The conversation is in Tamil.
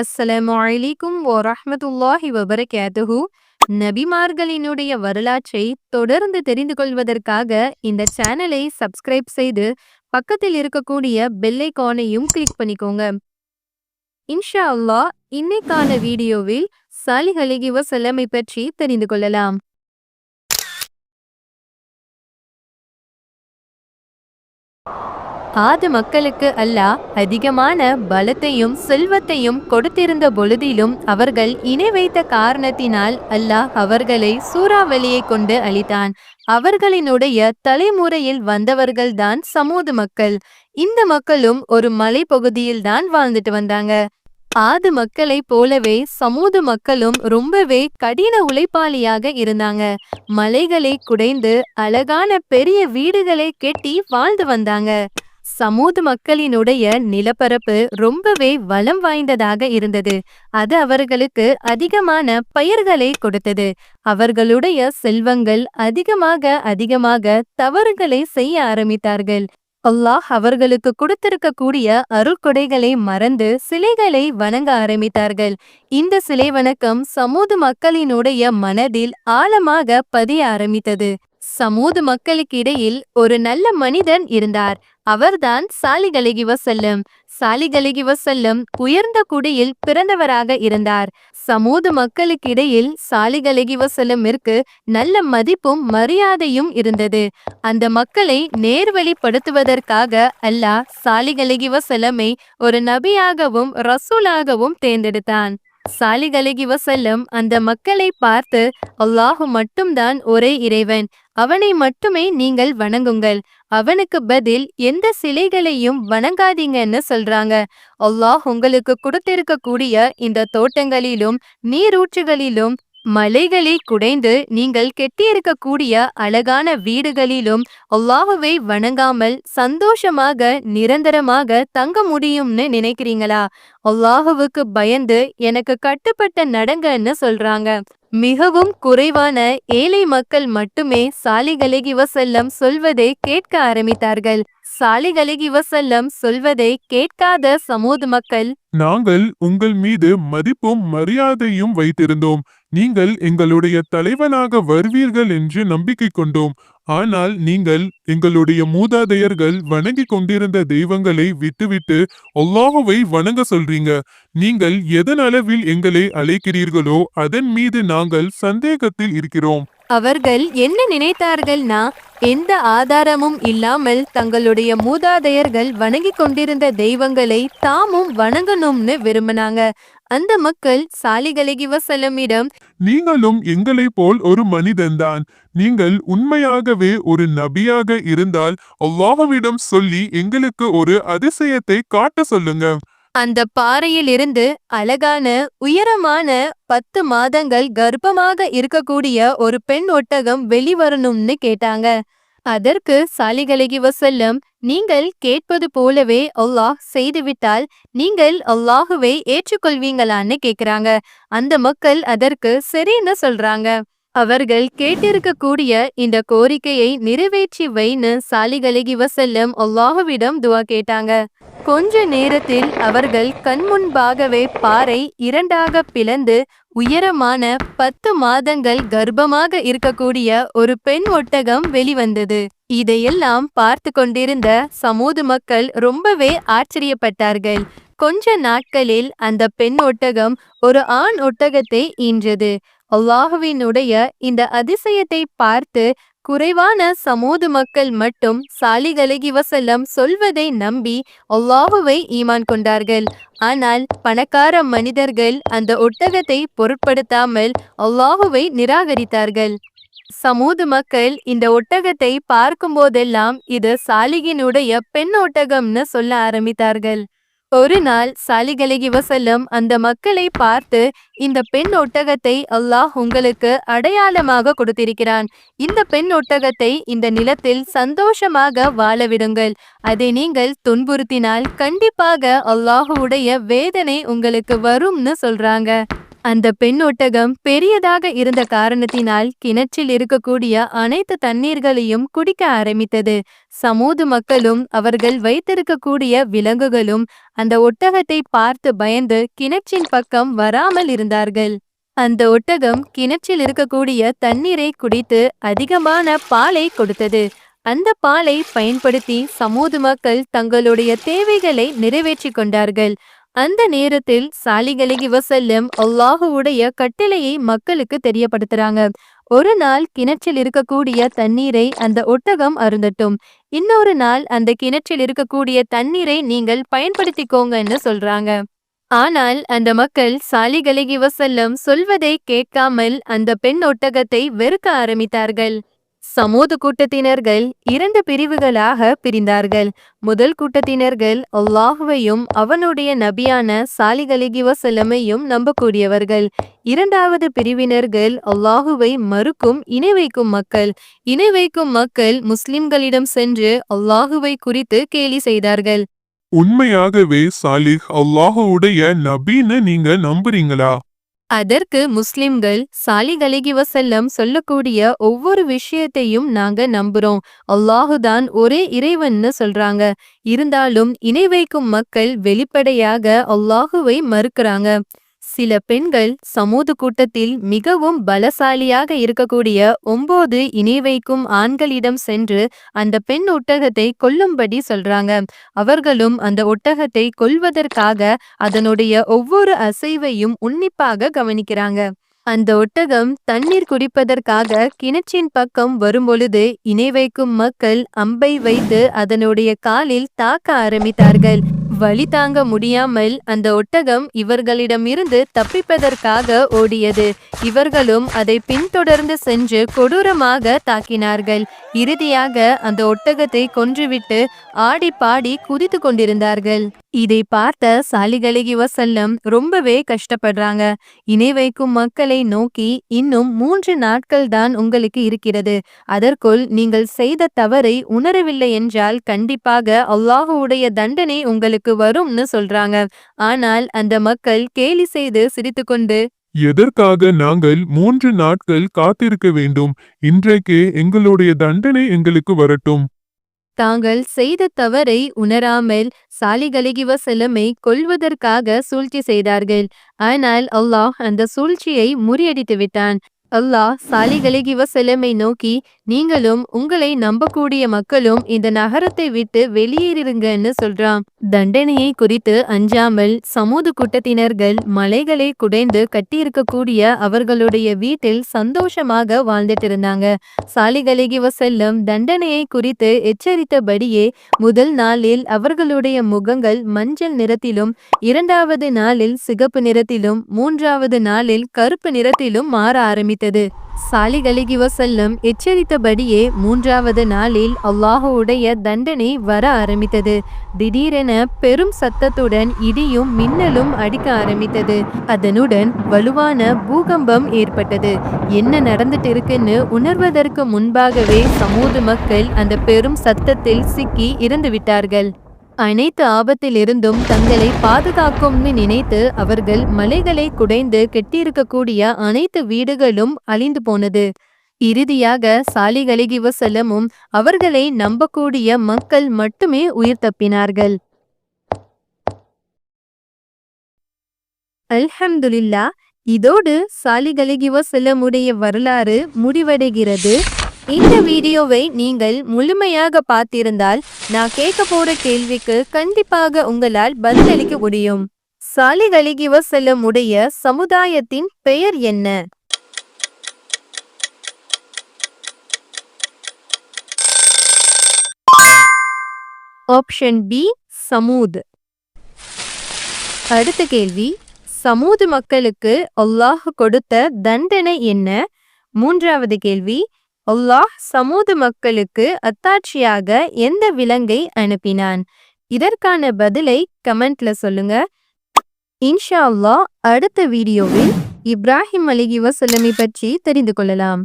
அஸ்ஸலாமு அலைக்கும் வரஹ்மத்துல்லாஹி வபரகாத்துஹு. நபிமார்களினுடைய வரலாற்றை தொடர்ந்து தெரிந்து கொள்வதற்காக இந்த சேனலை சப்ஸ்கிரைப் செய்து பக்கத்தில் இருக்கக்கூடிய பெல்லைக்கானையும் கிளிக் பண்ணிக்கோங்க. இன்ஷா அல்லா இன்னைக்கான வீடியோவில் சாலிஹ் அலிகி வஸல்லமை பற்றி தெரிந்து கொள்ளலாம். ஆது மக்களுக்கு அல்லாஹ் அதிகமான பலத்தையும் செல்வத்தையும் கொடுத்திருந்த பொழுதிலும் அவர்கள் இணை வைத்த காரணத்தினால் அல்லாஹ் அவர்களை சூறாவளியை கொண்டு அளித்தான் அவர்களினுடைய தலைமுறையில் வந்தவர்கள்தான் சமூது மக்கள். இந்த மக்களும் ஒரு மலைப்பகுதியில் தான் வாழ்ந்துட்டு வந்தாங்க. ஆது மக்களைப் போலவே சமூது மக்களும் ரொம்பவே கடின உழைப்பாளியாக இருந்தாங்க. மலைகளை குடைந்து அழகான பெரிய வீடுகளை கெட்டி வாழ்ந்து வந்தாங்க. சமூது மக்களினுடைய நிலப்பரப்பு ரொம்பவே வளம் வாய்ந்ததாக இருந்தது. அது அவர்களுக்கு அதிகமான பயிர்களை கொடுத்தது. அவர்களுடைய செல்வங்கள் அதிகமாக அதிகமாக தவறுகளை செய்ய ஆரம்பித்தார்கள். அல்லாஹ் அவர்களுக்கு கொடுத்திருக்கக்கூடிய அருள்கொடைகளை மறந்து சிலைகளை வணங்க ஆரம்பித்தார்கள். இந்த சிலை வணக்கம் சமூது மக்களினுடைய மனதில் ஆழமாக பதிய ஆரம்பித்தது. சமூது மக்களுக்கிடையில் ஒரு நல்ல மனிதன் இருந்தார். அவர்தான் சாலிகலகி வசல்லம் சாலிகலகி வசல்லம் உயர்ந்த குடியில் பிறந்தவராக இருந்தார். சமூது மக்களுக்கிடையில் சாலிகலகி வசல்லமிற்கு நல்ல மதிப்பும் மரியாதையும் இருந்தது. அந்த மக்களை நேர்வழிப்படுத்துவதற்காக அல்லாஹ் சாலிகலகி வசல்லமை ஒரு நபியாகவும் ரசூலாகவும் தேர்ந்தெடுத்தான். சாலிகலகி வசல்லம் அந்த மக்களை பார்த்து அல்லாஹு மட்டும்தான் ஒரே இறைவன். அவனை மட்டுமே நீங்கள் வணங்குங்கள். அவனுக்கு பதில் எந்த சிலைகளையும் வணங்காதீங்கன்னு சொல்றாங்க. அல்லாஹ் உங்களுக்கு கொடுத்திருக்கக்கூடிய இந்த தோட்டங்களிலும் நீரூற்றுகளிலும் மலைகளை குடைந்து நீங்கள் கெட்டியிருக்கக்கூடிய அழகான வீடுகளிலும் அல்லாஹுவை வணங்காமல் சந்தோஷமாக நிரந்தரமாக தங்க முடியும்னு நினைக்கிறீங்களா? அல்லாஹுவுக்கு பயந்து எனக்கு கட்டுப்பட்ட நடங்கன்னு சொல்றாங்க. மிகவும் குறைவான ஏழை மக்கள் மட்டுமே சாலிகலகி வசல்லம் சொல்வதை கேட்க ஆரம்பித்தார்கள். சாலிகலகி வசல்லம் சொல்வதை கேட்காத சமூக மக்கள் நாங்கள் உங்கள் மீது மதிப்பும் மரியாதையும் வைத்திருந்தோம். நீங்கள் எங்களுடைய தலைவனாக வருவீர்கள் என்று நம்பிக்கை கொண்டோம். ஆனால் நீங்கள் எங்களுடைய மூதாதையர்கள் வணங்கி கொண்டிருந்த தெய்வங்களை விட்டுவிட்டு அல்லாஹுவை வணங்க சொல்றீங்க. நீங்கள் எதன் அளவில் எங்களை அழைக்கிறீர்களோ அதன் மீது நாங்கள் சந்தேகத்தில் இருக்கிறோம். அவர்கள் என்ன நினைத்தார்கள்னா எந்த ஆதாரமும் இல்லாமல் தங்களுடைய மூதாதையர்கள் வணங்கி கொண்டிருந்த தெய்வங்களை தாமும் வணங்கணும்னு விரும்பினாங்க. அந்த மக்கள் சாலிகலகி வசலமிடம் நீங்களும் எங்களை போல் ஒரு மனிதன்தான். நீங்கள் உண்மையாகவே ஒரு நபியாக இருந்தால் அல்லாஹ்விடம் சொல்லி எங்களுக்கு ஒரு அதிசயத்தை காட்ட சொல்லுங்க. அந்த பாறையிலிருந்து அழகான உயரமான பத்து மாதங்கள் கர்ப்பமாக இருக்கக்கூடிய ஒரு பெண் ஒட்டகம் வெளிவரணும்னு கேட்டாங்க. அதற்கு சாலிகலகி வசல்லம் நீங்கள் கேட்பது போலவே அல்லாஹ் செய்துவிட்டால் நீங்கள் அல்லாஹுவை ஏற்றுக்கொள்வீங்களான்னு கேக்குறாங்க அந்த மக்கள் அதற்கு சரின்னு சொல்றாங்க. அவர்கள் கேட்டிருக்கக்கூடிய இந்த கோரிக்கையை நிறைவேற்றி வைன்னு சாலிகலகி வசல்லம் அல்லாஹுவிடம் துவா கேட்டாங்க. கொஞ்ச நேரத்தில் அவர்கள் கண்முன்பாகவே பாறை இரண்டாக பிளந்து உயரமான பத்து மாதங்கள் கர்ப்பமாக இருக்கக்கூடிய ஒரு பெண் ஒட்டகம் வெளிவந்தது. இதையெல்லாம் பார்த்து கொண்டிருந்த சமூது மக்கள் ரொம்பவே ஆச்சரியப்பட்டார்கள். கொஞ்ச நாட்களில் அந்த பெண் ஒட்டகம் ஒரு ஆண் ஒட்டகத்தை ஈன்றது. அல்லாஹுவினுடைய இந்த அதிசயத்தை பார்த்து குறைவான சமூது மக்கள் மட்டும் சாலிகலகி வசல்லம் சொல்வதை நம்பி அல்லாஹுவை ஈமான் கொண்டார்கள். ஆனால் பணக்கார மனிதர்கள் அந்த ஒட்டகத்தை பொருட்படுத்தாமல் அல்லாஹுவை நிராகரித்தார்கள். சமூது மக்கள் இந்த ஒட்டகத்தை பார்க்கும்போதெல்லாம் இது சாலிகினுடைய பெண் ஒட்டகம்னு சொல்ல ஆரம்பித்தார்கள். ஒரு நாள் சாலிகலகி வசல்லம் அந்த மக்களை பார்த்து இந்த பெண் ஒட்டகத்தை அல்லாஹ் உங்களுக்கு அடையாளமாக கொடுத்திருக்கிறான். இந்த பெண் ஒட்டகத்தை இந்த நிலத்தில் சந்தோஷமாக வாழ விடுங்கள். அதை நீங்கள் துன்புறுத்தினால் கண்டிப்பாக அல்லாஹுடைய வேதனை உங்களுக்கு வரும்னு சொல்றாங்க. அந்த பெண் ஒட்டகம் பெரியதாக இருந்த காரணத்தினால் கிணற்றில் இருக்கக்கூடிய அனைத்து தண்ணீர்களையும் குடிக்க ஆரம்பித்தது. சமூது மக்களும் அவர்கள் வைத்திருக்கக்கூடிய விலங்குகளும் அந்த ஒட்டகத்தை பார்த்து பயந்து கிணற்றின் பக்கம் வராமல் இருந்தார்கள். அந்த ஒட்டகம் கிணற்றில் இருக்கக்கூடிய தண்ணீரை குடித்து அதிகமான பாலை கொடுத்தது. அந்த பாலை பயன்படுத்தி சமூது மக்கள் தங்களுடைய தேவைகளை நிறைவேற்றி கொண்டார்கள். அந்த நேரத்தில் சாலிகலிகி வசல்லம் அல்லாஹுவுடைய கட்டளையை மக்களுக்கு தெரியப்படுத்துறாங்க. ஒரு நாள் கிணற்றில் இருக்கக்கூடிய தண்ணீரை அந்த ஒட்டகம் அருந்தட்டும். இன்னொரு நாள் அந்த கிணற்றில் இருக்கக்கூடிய தண்ணீரை நீங்கள் பயன்படுத்திக்கோங்கன்னு சொல்றாங்க. ஆனால் அந்த மக்கள் சாலிகலிகி வசல்லம் சொல்வதை கேட்காமல் அந்த பெண் ஒட்டகத்தை வெறுக்க ஆரம்பித்தார்கள். சமூக கூட்டத்தினர்கள் இரண்டு பிரிவுகளாக பிரிந்தார்கள். முதல் கூட்டத்தினர்கள் அல்லாஹுவையும் அவனுடைய நபியான சாலிகலிகி வசலமையும் நம்பக்கூடியவர்கள். இரண்டாவது பிரிவினர்கள் அல்லாஹுவை மறுக்கும் இணை வைக்கும் மக்கள். இணை வைக்கும் மக்கள் முஸ்லிம்களிடம் சென்று அல்லாஹுவை குறித்து கேலி செய்தார்கள். உண்மையாகவே சாலிஹ் அல்லாஹுடைய நபின்னு நீங்க நம்புறீங்களா? அதற்கு முஸ்லிம்கள் சாலிகலிகி வசல்லம் சொல்லக்கூடிய ஒவ்வொரு விஷயத்தையும் நாங்க நம்புறோம். அல்லாஹுதான் ஒரே இறைவன்னு சொல்றாங்க. இருந்தாலும் இணை வைக்கும் மக்கள் வெளிப்படையாக அல்லாஹுவை மறுக்கிறாங்க. சில பெண்கள் சமூது கூட்டத்தில் மிகவும் பலசாலியாக இருக்கக்கூடிய ஒன்பது இணை வைக்கும் ஆண்களிடம் சென்று அந்த பெண் ஒட்டகத்தை கொல்லும்படி சொல்றாங்க. அவர்களும் அந்த ஒட்டகத்தை கொல்வதற்காக அதனுடைய ஒவ்வொரு அசைவையும் உன்னிப்பாக கவனிக்கிறாங்க. அந்த ஒட்டகம் தண்ணீர் குடிப்பதற்காக கிணற்றின் பக்கம் வரும்பொழுது இணை வைக்கும் மக்கள் அம்பை வைத்து அதனுடைய காலில் தாக்க ஆரம்பித்தார்கள். வழி தாங்க முடியாமல் அந்த ஒட்டகம் இவர்களிடமிருந்து தப்பிப்பதற்காக ஓடியது. இவர்களும் அதை பின்தொடர்ந்து சென்று கொடூரமாக தாக்கினார்கள். இறுதியாக அந்த ஒட்டகத்தை கொன்றுவிட்டு ஆடி பாடி குதித்து கொண்டிருந்தார்கள். இதை பார்த்த சாலிகலகி வசல்லம் ரொம்பவே கஷ்டப்படுறாங்க. இணை வைக்கும் மக்களை நோக்கி இன்னும் மூன்று நாட்கள் தான் உங்களுக்கு இருக்கிறது. அதற்குள் நீங்கள் செய்த தவறை உணரவில்லை என்றால் கண்டிப்பாக அல்லாஹுடைய தண்டனை உங்களுக்கு வரும்னு சொல்றாங்க. ஆனால் அந்த மக்கள் கேலி செய்து சிரித்துக்கொண்டு எதற்காக நாங்கள் மூன்று நாட்கள் காத்திருக்க வேண்டும்? இன்றைக்கு எங்களுடைய தண்டனை எங்களுக்கு வரட்டும். தாங்கள் செய்த தவறை உணராமல் சாலிகலிகி வசல்லமை கொல்வதற்காக சூழ்ச்சி செய்தார்கள். ஆனால் அல்லாஹ் அந்த சூழ்ச்சியை முறியடித்து விட்டான் அல்லாஹ் சாலிகலிகி வசல்லமை நோக்கி நீங்களும் உங்களை நம்பக்கூடிய மக்களும் இந்த நகரத்தை விட்டு வெளியேறிருங்கன்னு சொல்றான். தண்டனையை குறித்து அஞ்சாமல் சமூது கூட்டத்தினர்கள் மலைகளை குடைந்து கட்டியிருக்கக்கூடிய அவர்களுடைய வீட்டில் சந்தோஷமாக வாழ்ந்துட்டு இருந்தாங்க சாலிகலிகி வசல்லம் தண்டனையை குறித்து எச்சரித்தபடியே முதல் நாளில் அவர்களுடைய முகங்கள் மஞ்சள் நிறத்திலும் இரண்டாவது நாளில் சிகப்பு நிறத்திலும் மூன்றாவது நாளில் கருப்பு நிறத்திலும் மாற ஆரம்பித்தது. சாலிகலிகி வசல்லம் எச்சரித்தபடியே மூன்றாவது நாளில் அல்லாஹுடைய தண்டனை வர ஆரம்பித்தது. திடீரென பெரும் சத்தத்துடன் இடியும் மின்னலும் அடிக்க ஆரம்பித்தது. அதனுடன் வலுவான பூகம்பம் ஏற்பட்டது. என்ன நடந்துட்டு இருக்குன்னு உணர்வதற்கு முன்பாகவே சமூக மக்கள் அந்த பெரும் சத்தத்தில் சிக்கி இறந்து விட்டார்கள் அனைத்து ஆபத்திலிருந்தும் தங்களை பாதுகாக்கும்னு நினைத்து அவர்கள் மலைகளை குடைந்து கெட்டியிருக்கக்கூடிய அனைத்து வீடுகளும் அழிந்து போனது. இறுதியாக சாலிகலிகி வசல்லமும் அவர்களை நம்பக்கூடிய மக்கள் மட்டுமே உயிர் தப்பினார்கள். அல்ஹம்துலில்லா இதோடு சாலிகலிகி வசல்லமுடைய வரலாறு முடிவடைகிறது. இந்த வீடியோவை நீங்கள் முழுமையாக பார்த்திருந்தால் நான் கேட்க போற கேள்விக்கு கண்டிப்பாக உங்களால் பதிலளிக்க முடியும். சாலிகளிகிவ செல்லும் உடைய சமுதாயத்தின் பெயர் என்ன? ஆப்ஷன் பி சமூத். அடுத்த கேள்வி சமூது மக்களுக்கு அல்லாஹ் கொடுத்த தண்டனை என்ன? மூன்றாவது கேள்வி அல்லாஹ் சமூது மக்களுக்கு அத்தாட்சியாக எந்த விலங்கை அனுப்பினான்? இதற்கான பதிலை கமெண்ட்ல சொல்லுங்க. இன்ஷா அல்லாஹ் அடுத்த வீடியோவில் இப்ராஹிம் அலிகி வசல்லமை பற்றி தெரிந்து கொள்ளலாம்.